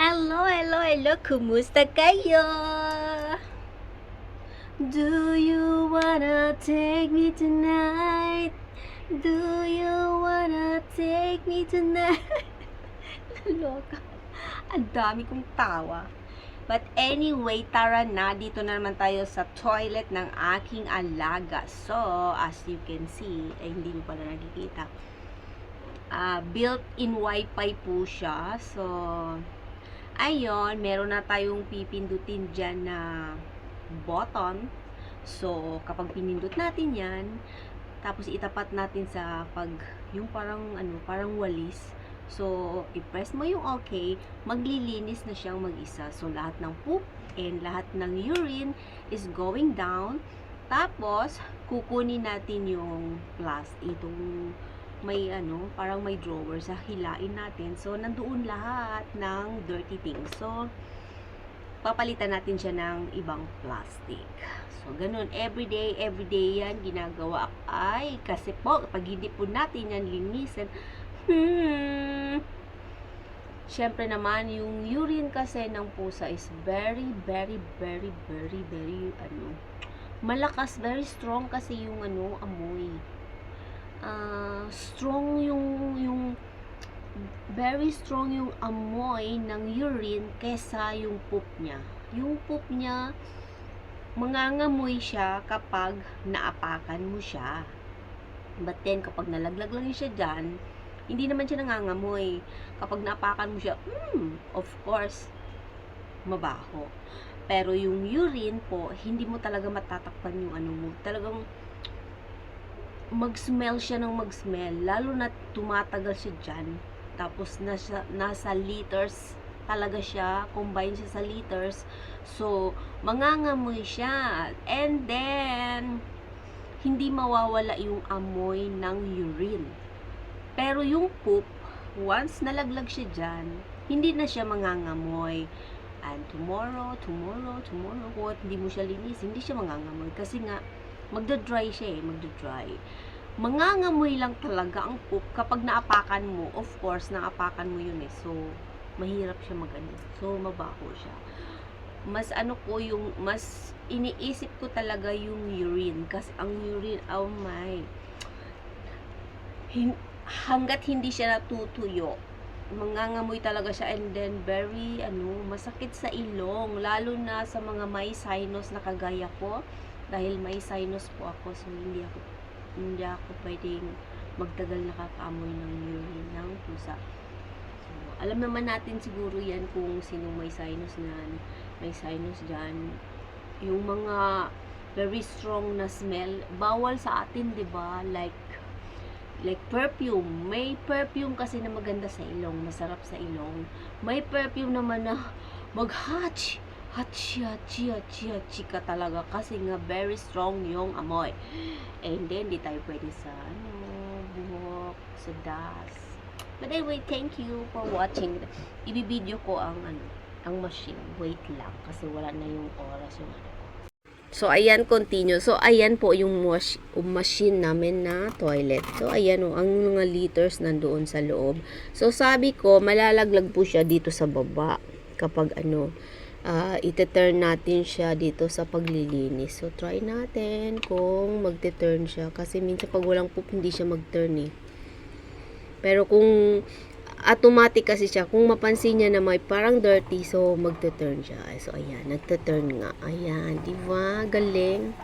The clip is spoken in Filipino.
Hello, hello, hello. Kumusta kayo? Do you wanna take me tonight? Do you wanna take me tonight? Naloka. Ang dami kong tawa. But anyway, tara na. Dito na naman tayo sa toilet ng aking alaga. So, as you can see, ay hindi mo pala nakikita. Ah, built-in wifi po siya. So, ayun, meron na tayong pipindutin dyan na button. So, kapag pinindot natin yan, tapos itapat natin sa pag, yung parang, ano, parang walis. So, i-press mo yung okay, maglilinis na siyang mag-isa. So, lahat ng poop and lahat ng urine is going down. Tapos, kukunin natin yung plastic, itong may ano, parang may drawer sa hilain natin. So, nandoon lahat ng dirty things. So, papalitan natin siya ng ibang plastic. So, ganun. Everyday, everyday yan ginagawa. Ay, kasi po, pag hindi po natin yan linisin, hmm, Siyempre naman, yung urine kasi ng pusa is very, very, very, very, very, ano, malakas, very strong kasi yung, ano, amoy. Strong yung, yung, very strong yung amoy ng urine kesa yung poop niya. Yung poop niya, mangangamoy siya kapag naapakan mo siya. But then, kapag nalaglag lang siya dyan, hindi naman siya nangangamoy. Kapag naapakan mo siya, hmm, of course, mabaho. Pero yung urine po, hindi mo talaga matatakpan yung ano mo. Talagang mag-smell siya ng mag-smell. Lalo na tumatagal siya dyan. Tapos nasa, nasa liters talaga siya. Combine siya sa liters. So, mangangamoy siya. And then, hindi mawawala yung amoy ng urine. Pero yung poop, once nalaglag siya dyan, hindi na siya mangangamoy. And tomorrow, tomorrow, tomorrow, kung hindi mo siya linis, hindi siya mangangamoy. Kasi nga, magda-dry siya eh, magda-dry. Mangangamoy lang talaga ang poop kapag naapakan mo. Of course, naapakan mo yun eh. So, mahirap siya magano. So, mabaho siya. Mas ano ko yung, mas iniisip ko talaga yung urine. Kasi ang urine, oh my, hin- hanggat hindi siya natutuyo, mangangamoy talaga siya and then very ano, masakit sa ilong lalo na sa mga may sinus na kagaya ko dahil may sinus po ako so hindi ako hindi ako pwedeng magtagal nakakaamoy ng urine ng pusa. So, alam naman natin siguro yan kung sino may sinus na may sinus dyan. Yung mga very strong na smell, bawal sa atin, 'di ba? Like like perfume. May perfume kasi na maganda sa ilong, masarap sa ilong. May perfume naman na mag-hatch. Hachi, hachi, hachi, hachi ka talaga kasi nga very strong yung amoy. And then, di tayo pwede sa ano, buhok, sa dust. But anyway, thank you for watching. Ibibideo ko ang ano, ang machine. Wait lang kasi wala na yung oras yung ano. So, ayan, continue. So, ayan po yung wash, yung machine namin na toilet. So, ayan o, ang mga liters nandoon sa loob. So, sabi ko, malalaglag po siya dito sa baba. Kapag ano, uh, ite-turn natin siya dito sa paglilinis. So, try natin kung magte-turn siya. Kasi minsan pag walang poop, hindi siya mag-turn eh. Pero kung automatic kasi siya, kung mapansin niya na may parang dirty, so magte-turn siya. So, ayan, nagte-turn nga. Ayan, di ba? Galing.